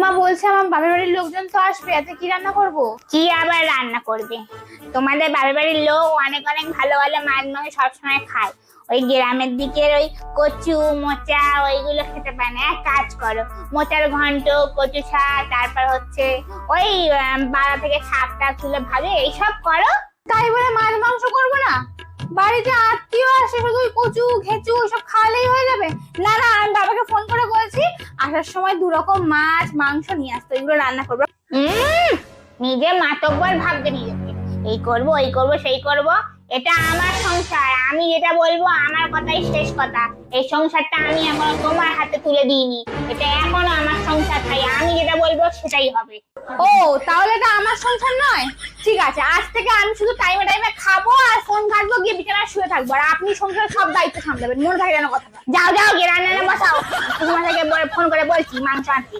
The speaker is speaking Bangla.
মা বলছে আমার বাড়ির লোকজন তো আসবে এতে কি রান্না করব? কি আবার রান্না করবে? তোমাদের বাড়ির লোক অনেক অনেক ভালো ভালো মাছ মাংস সবসময় খায়। ওই গ্রামের দিকের ওই কচু মোচা ওইগুলো খেতে পায় না। এক কাজ করো মোচার ঘন্ট কচু শাক তারপর হচ্ছে ওই বাড়া থেকে শাক টাক তুলে ভাবে এইসব করো। তাই বলে মাছ মাংস করব না? বাড়িতে আত্মীয় আসে শুধু কচু ঘেচু সব খাওয়ালেই হয়ে যাবে? না আসার সময় দু রকম মাছ মাংস নিয়ে আসতো এগুলো রান্না করব। নিজে মাতব্বর ভাববে নিজেকে এই করব এই করব সেই করব এটা আমার সংসার। আমি যেটা বলব আমার কথাই শেষ কথা। এই সংসারটা আমি এখন তোমার হাতে তুলে দিইনি। এটা এখনও আমার সংসার তাই আমি যেটা বলব সেটাই হবে। ও তাহলে এটা আমার সংসার নয়? ঠিক আছে আজ থেকে আমি শুধু টাইমে টাইমে খাব আর ফোন ঘাটবো গিয়ে বিছানায় শুয়ে থাকব। আর আপনি সংসারের সব দায়িত্ব সামলাবেন মনে থাকে যেন কথা যাও যাও গিয়ে রান্না বসাও তোমার থেকে ফোন করে বলছি মাংস আনতে